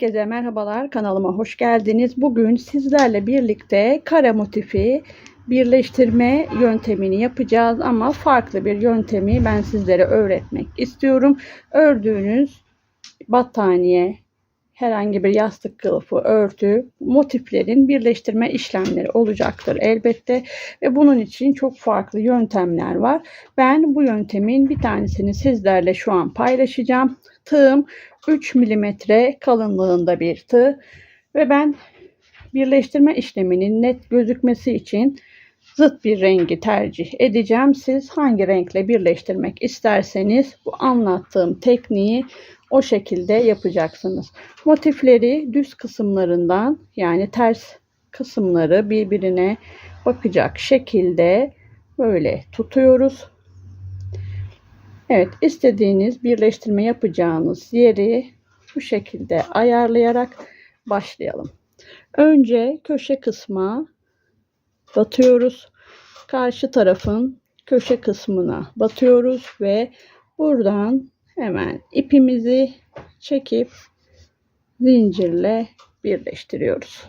Herkese merhabalar kanalıma hoş geldiniz. Bugün sizlerle birlikte kare motifi birleştirme yöntemini yapacağız ama farklı bir yöntemi ben sizlere öğretmek istiyorum. Ördüğünüz battaniye, herhangi bir yastık kılıfı, örtü, motiflerin birleştirme işlemleri olacaktır elbette. Ve bunun için çok farklı yöntemler var. Ben bu yöntemin bir tanesini sizlerle şu an paylaşacağım. Tığım 3 mm kalınlığında bir tığ ve ben birleştirme işleminin net gözükmesi için zıt bir rengi tercih edeceğim. Siz hangi renkle birleştirmek isterseniz bu anlattığım tekniği o şekilde yapacaksınız. Motifleri düz kısımlarından yani ters kısımları birbirine bakacak şekilde böyle tutuyoruz. Evet istediğiniz birleştirme yapacağınız yeri bu şekilde ayarlayarak başlayalım. Önce köşe kısma batıyoruz. Karşı tarafın köşe kısmına batıyoruz ve buradan hemen ipimizi çekip zincirle birleştiriyoruz.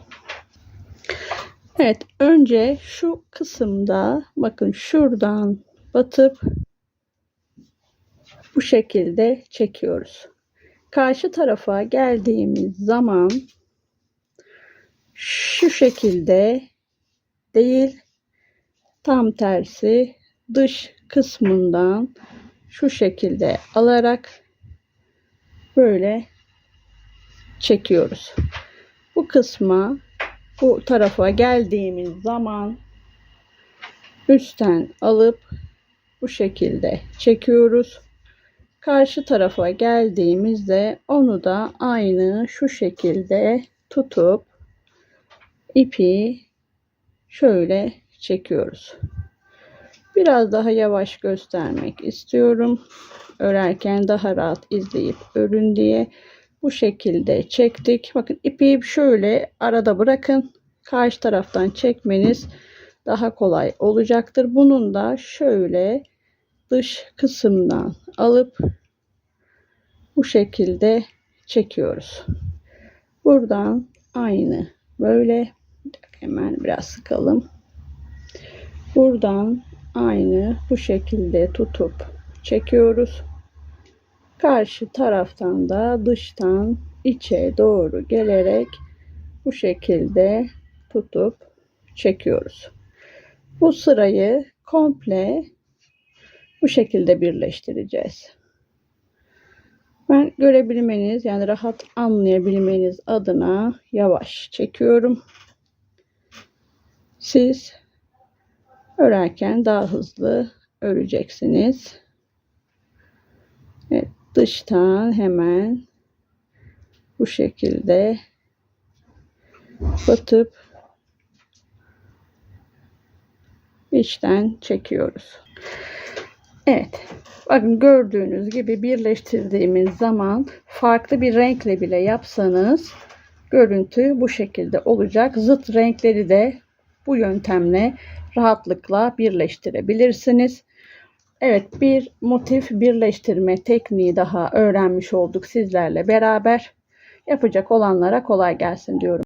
Evet önce şu kısımda bakın şuradan batıp bu şekilde çekiyoruz. Karşı tarafa geldiğimiz zaman şu şekilde değil tam tersi dış kısmından şu şekilde alarak böyle çekiyoruz. Bu kısma bu tarafa geldiğimiz zaman üstten alıp bu şekilde çekiyoruz. Karşı tarafa geldiğimizde onu da aynı şu şekilde tutup ipi şöyle çekiyoruz. Biraz daha yavaş göstermek istiyorum. Örerken daha rahat izleyip örün diye bu şekilde çektik. Bakın ipi şöyle arada bırakın. Karşı taraftan çekmeniz daha kolay olacaktır. Bunun da şöyle dış kısımdan alıp bu şekilde çekiyoruz. Buradan aynı böyle hemen biraz sıkalım. Buradan aynı bu şekilde tutup çekiyoruz. Karşı taraftan da dıştan içe doğru gelerek bu şekilde tutup çekiyoruz. Bu sırayı komple bu şekilde birleştireceğiz. Ben görebilmeniz yani rahat anlayabilmeniz adına yavaş çekiyorum. Siz örerken daha hızlı öreceksiniz. Evet, dıştan hemen bu şekilde batıp içten çekiyoruz. Evet. Bakın gördüğünüz gibi birleştirdiğimiz zaman farklı bir renkle bile yapsanız görüntü bu şekilde olacak. Zıt renkleri de bu yöntemle rahatlıkla birleştirebilirsiniz. Evet bir motif birleştirme tekniği daha öğrenmiş olduk sizlerle beraber. Yapacak olanlara kolay gelsin diyorum.